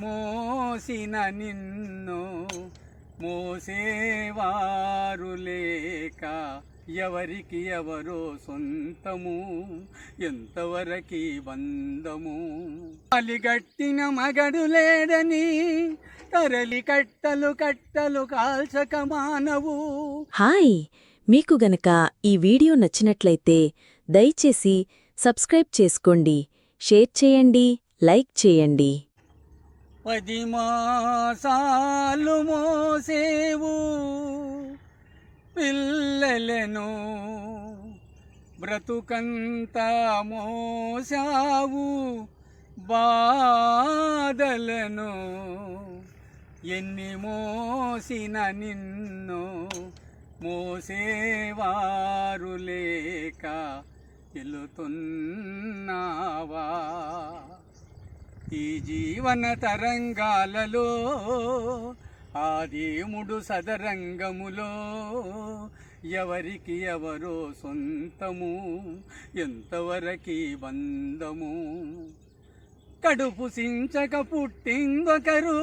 మోసిన నిన్ను మోసేవారు లేక ఎవరికి ఎవరో సొంతము ఎంతవరకి బంధము? అలిగట్టిన మగడు లేడని తరలి కట్టలు కట్టలు కాల్చక మానవు. హాయ్ మీకు గనక ఈ వీడియో నచ్చినట్లయితే దయచేసి సబ్స్క్రైబ్ చేసుకోండి షేర్ చేయండి లైక్ చేయండి. పది మాసాలు మోసేవు. పిల్లలను బ్రతుకంత మోసావు బాధలను ఎన్ని మోసిన నిన్ను మోసేవారు లేక తెలుతున్నావా ఈ జీవన తరంగాలలో ఆ సదరంగములో ఎవరికి ఎవరో సొంతము ఎంతవరకి బంధము? కడుపు సించక పుట్టిందొకరు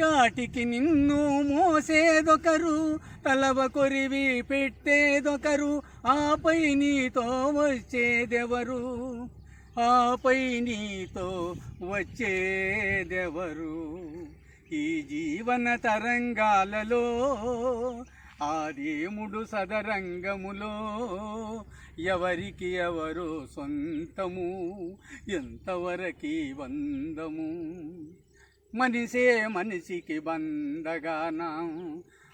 కాటికి నిన్ను మోసేదొకరు తలవ కొరివి పెట్టేదొకరు ఆపై నీతో వచ్చేదెవరు? ఆపై నీతో వచ్చేదెవరు? ఈ జీవన తరంగాలలో ఆ దేవుడు సదరంగములో ఎవరికి ఎవరు సొంతము? ఎంతవరకి బంధము మనిషే మనిషికి బందగానా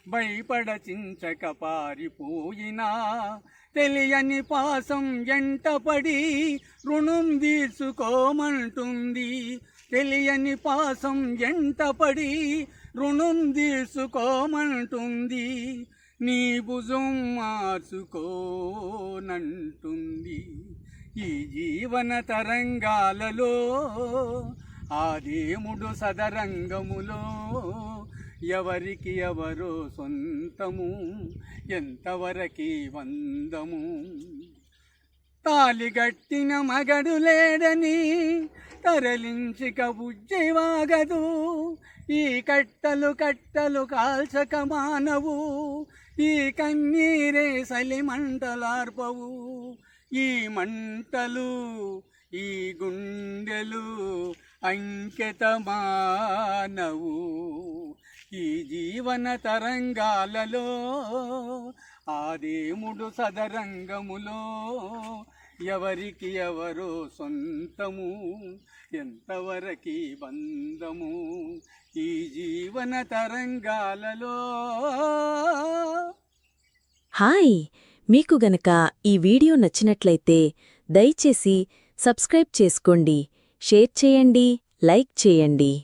భయపడ చించక పారిపోయినా. తెలియని పాసం ఎంటపడి రుణం తీర్చుకోమంటుంది. తెలియని పాసం ఎంటపడి రుణం తీర్చుకోమంటుంది. నీ భుజం మార్చుకోనంటుంది. ఈ జీవన తరంగాలలో ఆ దేవుడు సదరంగములో ఎవరికి ఎవరో సొంతము? ఎంతవరకి వందము? తాలిగట్టిన మగడు లేడని తరలించిక బుజ్జైవాగదు ఈ కట్టలు కట్టలు కాల్చక మానవు. ఈ కన్నీరే సలి మంటలార్పవు. ఈ మంటలు ఈ గుండెలు అంకితమానవు ఈ జీవన తరంగాలలో ఆదేముడు సదరంగములో ఎవరికి ఎవరో సొంతము ఎంతవరకి బంధము. ఈ జీవన తరంగాలలో హాయ్ మీకు గనక ఈ వీడియో నచ్చినట్లయితే దయచేసి సబ్స్క్రైబ్ చేసుకోండి షేర్ చేయండి లైక్ చేయండి.